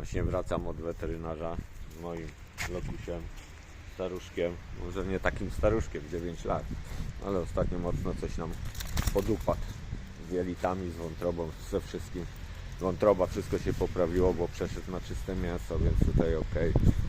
Właśnie wracam od weterynarza z moim lokusiem, staruszkiem. Może nie takim staruszkiem, 9 lat, ale ostatnio mocno coś nam podupadł. Z jelitami, z wątrobą, ze wszystkim. Wątroba, wszystko się poprawiło, bo przeszedł na czyste mięso, więc tutaj ok,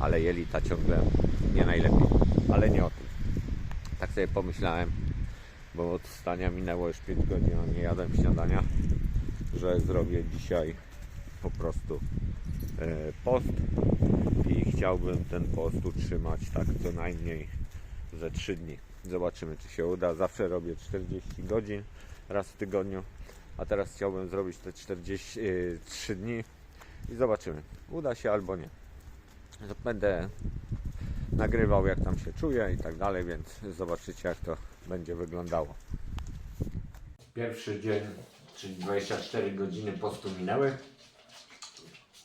ale jelita ciągle nie najlepiej. Ale nie o tym. Tak sobie pomyślałem, bo od wstania minęło już 5 godzin, a nie jadłem śniadania, że zrobię dzisiaj po prostu post i chciałbym ten post utrzymać tak co najmniej ze 3 dni. Zobaczymy czy się uda. Zawsze robię 40 godzin raz w tygodniu, a teraz chciałbym zrobić te 43 dni i zobaczymy. Uda się albo nie. Będę nagrywał jak tam się czuję i tak dalej, więc zobaczycie jak to będzie wyglądało. Pierwszy dzień, czyli 24 godziny postu minęły.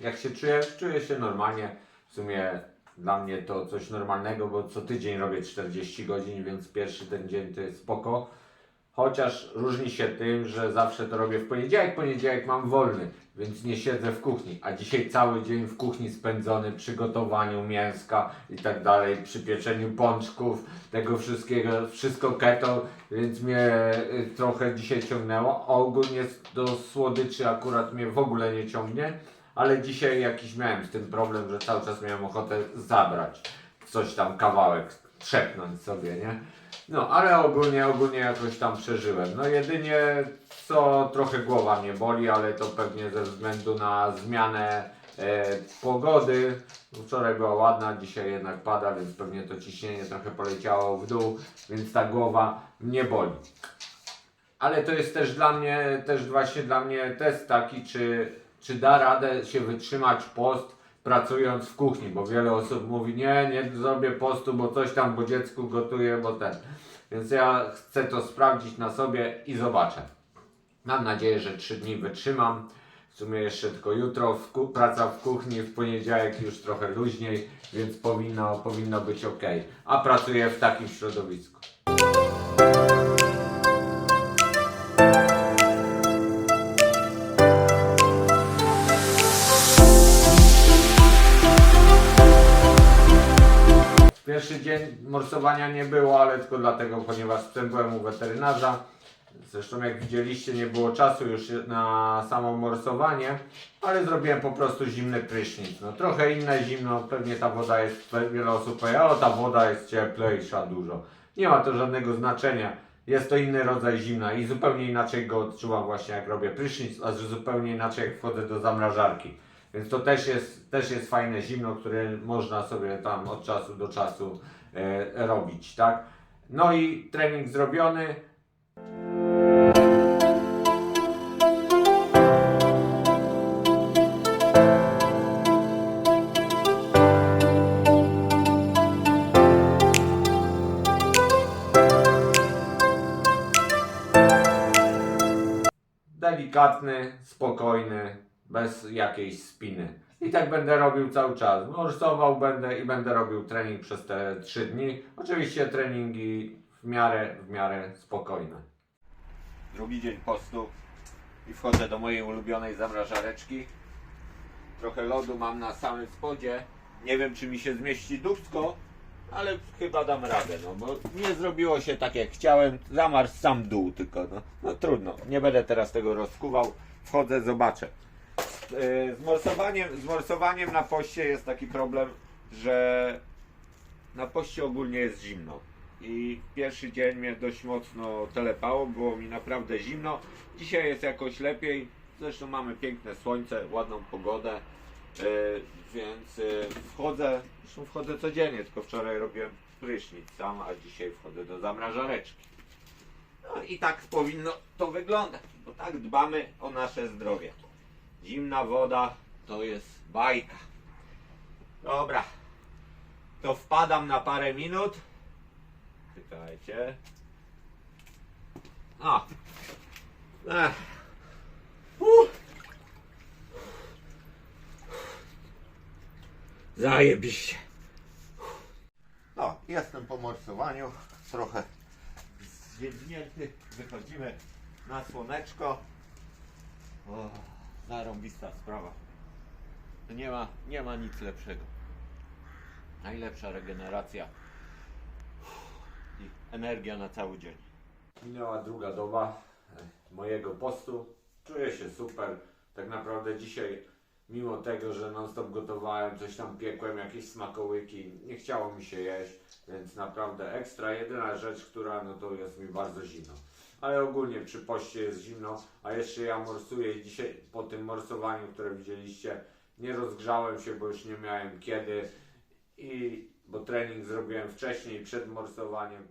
Jak się czuję? Czuję się normalnie. W sumie dla mnie to coś normalnego, bo co tydzień robię 40 godzin, więc pierwszy ten dzień to jest spoko. Chociaż różni się tym, że zawsze to robię w poniedziałek. Poniedziałek mam wolny, więc nie siedzę w kuchni. A dzisiaj cały dzień w kuchni spędzony przy gotowaniu mięska i tak dalej, przy pieczeniu pączków, tego wszystkiego, wszystko keto, więc mnie y, trochę dzisiaj ciągnęło. Ogólnie do słodyczy akurat mnie w ogóle nie ciągnie, ale dzisiaj jakiś miałem z tym problem, że cały czas miałem ochotę zabrać coś tam, kawałek, trzepnąć sobie, nie? No, ale ogólnie, ogólnie jakoś tam przeżyłem. No jedynie co trochę głowa mnie boli, ale to pewnie ze względu na zmianę e, pogody. Wczoraj była ładna, dzisiaj jednak pada, więc pewnie to ciśnienie trochę poleciało w dół, więc ta głowa mnie boli. Ale to jest też dla mnie, też właśnie dla mnie test taki, czy, czy da radę się wytrzymać post pracując w kuchni, bo wiele osób mówi, nie, nie zrobię postu, bo coś tam, bo dziecku gotuję, bo ten. Więc ja chcę to sprawdzić na sobie i zobaczę. Mam nadzieję, że trzy dni wytrzymam. W sumie jeszcze tylko jutro w praca w kuchni, w poniedziałek już trochę luźniej, więc powinno, powinno być ok. A pracuję w takim środowisku. Pierwszy dzień morsowania nie było, ale tylko dlatego, ponieważ sprzęt byłem u weterynarza. Zresztą jak widzieliście nie było czasu już na samo morsowanie, ale zrobiłem po prostu zimny prysznic. No trochę inne zimno, pewnie ta woda jest, wiele osób powie, o ta woda jest cieplejsza dużo. Nie ma to żadnego znaczenia. Jest to inny rodzaj zimna i zupełnie inaczej go odczuwam właśnie jak robię prysznic, a zupełnie inaczej jak wchodzę do zamrażarki. Więc to też jest, też jest fajne zimno, które można sobie tam od czasu do czasu e, robić, tak? No i trening zrobiony. Delikatny, spokojny, bez jakiejś spiny. I tak będę robił cały czas. Morsował będę i będę robił trening przez te 3 dni. Oczywiście treningi w miarę, w miarę spokojne. Drugi dzień postu i wchodzę do mojej ulubionej zamrażareczki. Trochę lodu mam na samym spodzie. Nie wiem czy mi się zmieści dubsko, ale chyba dam radę, no bo nie zrobiło się tak jak chciałem. Zamarzł sam dół tylko, no, no trudno. Nie będę teraz tego rozkuwał. Wchodzę, zobaczę. Yy, Z morsowaniem, z morsowaniem na poście jest taki problem, że na poście ogólnie jest zimno. I pierwszy dzień mnie dość mocno telepało, było mi naprawdę zimno. Dzisiaj jest jakoś lepiej. Zresztą mamy piękne słońce, ładną pogodę. Yy, więc yy, wchodzę, zresztą wchodzę codziennie, tylko wczoraj robiłem prysznic sam, a dzisiaj wchodzę do zamrażareczki. No i tak powinno to wyglądać, bo tak dbamy o nasze zdrowie. Zimna woda to jest bajka. Dobra, to wpadam na parę minut. Czekajcie. A. Ech. Uh. Zajebiście. No, jestem po morsowaniu. Trochę zwiędnięty. Wychodzimy na słoneczko. Zarąbista sprawa. Nie ma, nie ma nic lepszego. Najlepsza regeneracja i energia na cały dzień. Minęła druga doba e, mojego postu. Czuję się super. Tak naprawdę dzisiaj, mimo tego, że non-stop gotowałem, coś tam piekłem, jakieś smakołyki, nie chciało mi się jeść, więc naprawdę ekstra. Jedyna rzecz, która no to jest mi bardzo zimno. Ale ogólnie przy poście jest zimno, a jeszcze ja morsuję i dzisiaj po tym morsowaniu, które widzieliście, nie rozgrzałem się, bo już nie miałem kiedy i bo trening zrobiłem wcześniej przed morsowaniem.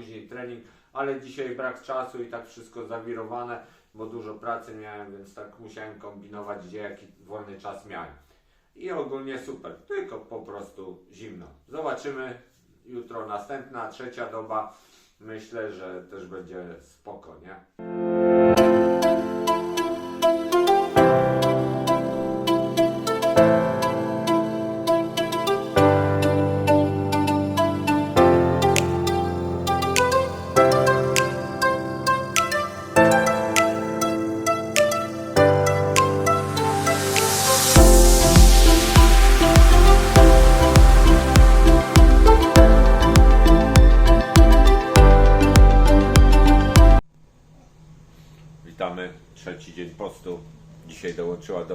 Później trening, ale dzisiaj brak czasu i tak wszystko zawirowane, bo dużo pracy miałem, więc tak musiałem kombinować, gdzie jaki wolny czas miałem. I ogólnie super, tylko po prostu zimno. Zobaczymy jutro następna, trzecia doba. Myślę, że też będzie spoko, nie?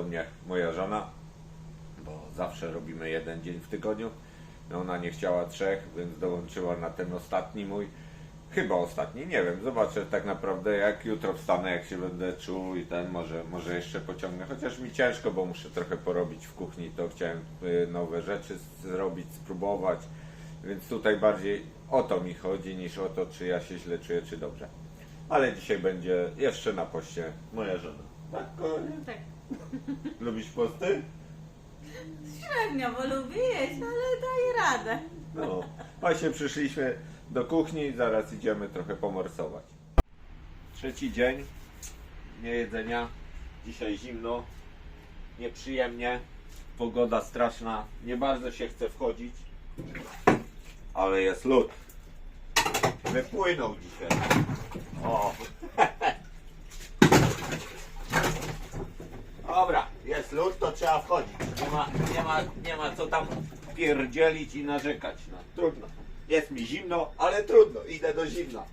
Mnie moja żona, bo zawsze robimy jeden dzień w tygodniu. No ona nie chciała trzech, więc dołączyła na ten ostatni mój. Chyba ostatni, nie wiem, zobaczę tak naprawdę jak jutro wstanę, jak się będę czuł i ten może, może jeszcze pociągnę. Chociaż mi ciężko, bo muszę trochę porobić w kuchni, to chciałem y, nowe rzeczy zrobić, spróbować. Więc tutaj bardziej o to mi chodzi niż o to, czy ja się źle czuję, czy dobrze. Ale dzisiaj będzie jeszcze na poście moja żona. Tak, kochanie? Tak, Lubisz posty? średnio, bo lubię jeść, ale daję radę. No. Właśnie przyszliśmy do kuchni, zaraz idziemy trochę pomorsować. Trzeci dzień, nie jedzenia. Dzisiaj zimno, nieprzyjemnie, pogoda straszna, nie bardzo się chce wchodzić, ale jest lód. Wypłynął dzisiaj. O. Dobra, jest lód, to trzeba wchodzić. Nie ma, nie ma, nie ma co tam pierdzielić i narzekać. No, trudno. Jest mi zimno, ale trudno. Idę do zimna.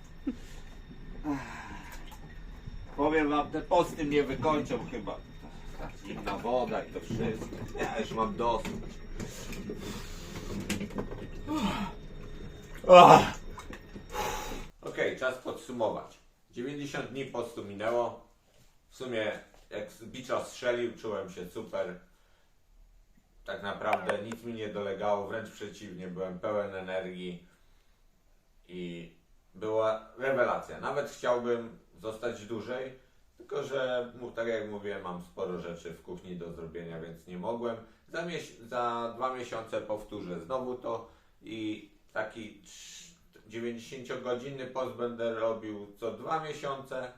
Powiem wam, te posty mnie wykończą chyba. Ta zimna woda i to wszystko. Ja już mam dosyć. Okej, czas podsumować. 90 dni postu minęło. W sumie jak z bicza strzelił, czułem się super. Tak naprawdę nic mi nie dolegało, wręcz przeciwnie, byłem pełen energii i była rewelacja. Nawet chciałbym zostać dłużej, tylko że tak jak mówiłem, mam sporo rzeczy w kuchni do zrobienia, więc nie mogłem. Za, za dwa miesiące powtórzę znowu to i taki trz- 90-godzinny post będę robił co dwa miesiące,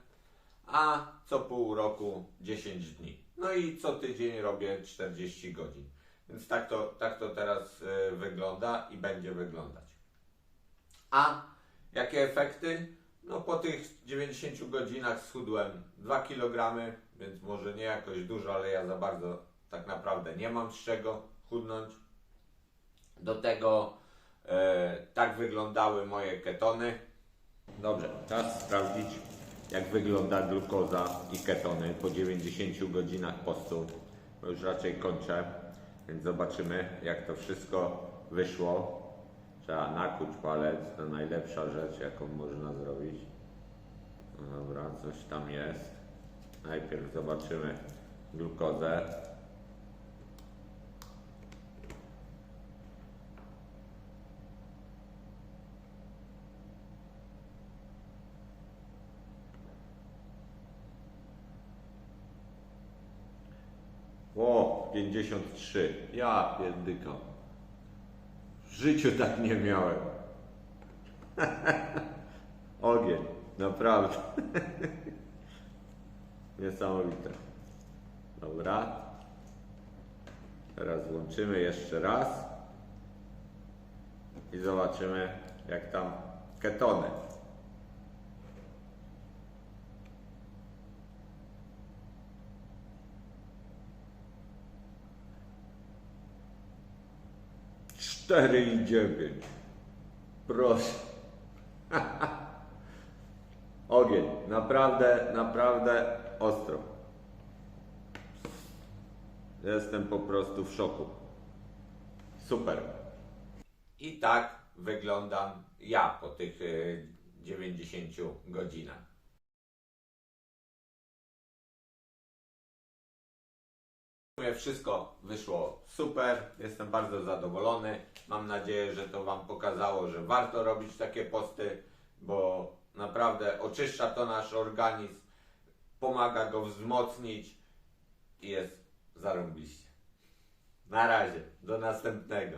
a co pół roku 10 dni. No i co tydzień robię 40 godzin. Więc tak to, tak to teraz y, wygląda i będzie wyglądać. A jakie efekty? No po tych 90 godzinach schudłem 2 kg, więc może nie jakoś dużo, ale ja za bardzo tak naprawdę nie mam z czego chudnąć. Do tego e, tak wyglądały moje ketony. Dobrze, czas sprawdzić jak wygląda glukoza i ketony po 90 godzinach postu. Bo już raczej kończę, więc zobaczymy jak to wszystko wyszło. Trzeba nakuć palec, to najlepsza rzecz jaką można zrobić. No dobra, coś tam jest. Najpierw zobaczymy glukozę. O, 53. Ja pierdykam. W życiu tak nie miałem. Ogień, naprawdę. Niesamowite. Dobra. Teraz włączymy jeszcze raz. I zobaczymy jak tam ketony. Cztery i dziewięć. Proszę. Ogień. Naprawdę, naprawdę ostro. Jestem po prostu w szoku. Super. I tak wyglądam ja po tych y, 90 godzinach. Wszystko wyszło super. Jestem bardzo zadowolony. Mam nadzieję, że to Wam pokazało, że warto robić takie posty, bo naprawdę oczyszcza to nasz organizm, pomaga go wzmocnić i jest zarąbiście. Na razie, do następnego.